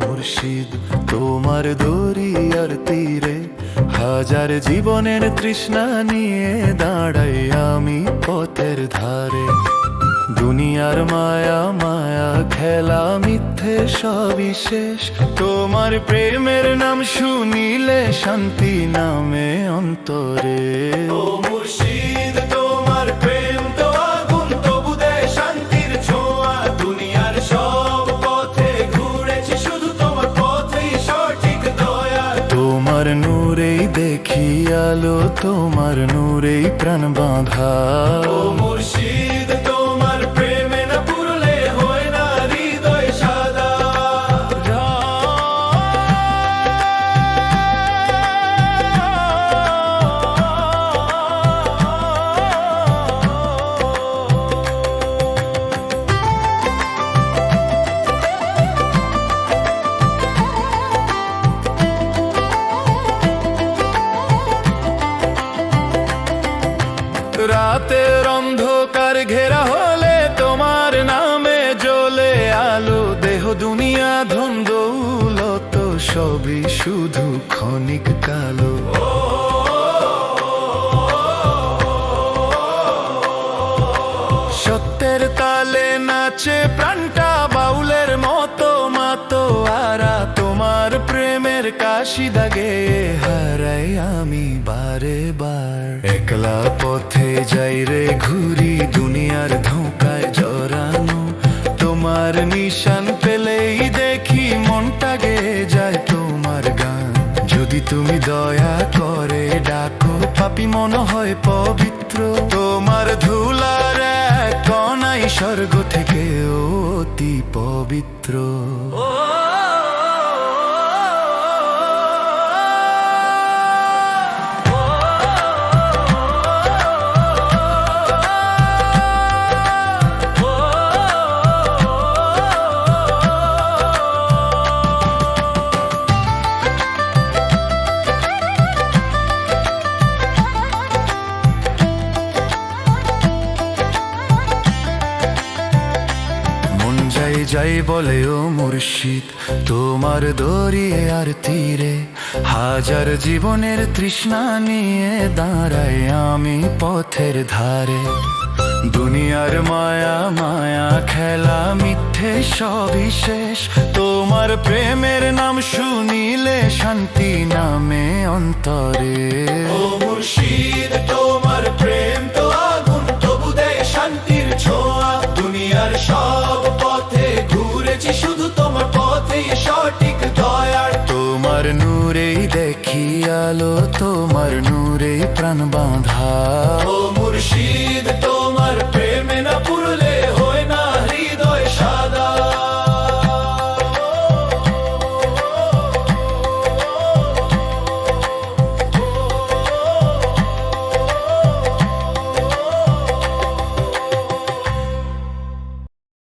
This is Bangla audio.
মুর্শিদ, তোমার দরিয়ার তীরে হাজার জীবনের তৃষ্ণা নিয়ে দাঁড়াই আমি পথের ধারে। দুনিয়ার মায়া মায়া খেলা মিথ্যে সবিশেষ তোমার প্রেমের নাম শুনিলে শান্তি নামে অন্তরে। দেখি আলো তোমার নূরেই প্রাণ বাঁধা। মুর্শিদ রাতের অন্ধকার ঘেরা হলে তোমার নামে জ্বলে আলো, দেহ, দুনিয়া, ধন, দৌলত, সবই শুধু ক্ষণিক কালো। সত্যের তালে নাচে প্রাণটা বাউলের মতো মাতো তোমার প্রেমের কাশি দাগে, হারাই আমি বারে বার। একলা পথে যাই রে ঘুরি, দুনিয়ার ধোকায় জড়ানো। তোমার নিশান পেলেই দেখি মনটা গে যায় তোমার গান। যদি তুমি দয়া করে ডাকো, পাপি মনে হয় পবিত্র। তোমার ধুলার কণাই স্বর্গ থেকে অতি পবিত্র। যাই বলে ও মুর্শিদ, তোমার দরিয়ে আর তীরে হাজার জীবনের তৃষ্ণা নিয়ে দাঁড়াই আমি পথের ধারে। দুনিয়ার মায়া মায়া খেলা, মিথ্যে সবিশেষ, তোমার প্রেমের নাম শুনিলে শান্তি নামে অন্তরে। ও মুর্শিদ, তোমার প্রেম তো আগুন, তবু দেয় শান্তির ছোঁয়া। দুনিয়ার সব পথে তোমার নূরেই দেখি আলো তোমার নূরেই প্রাণ বাঁধা। ও মুর্শিদ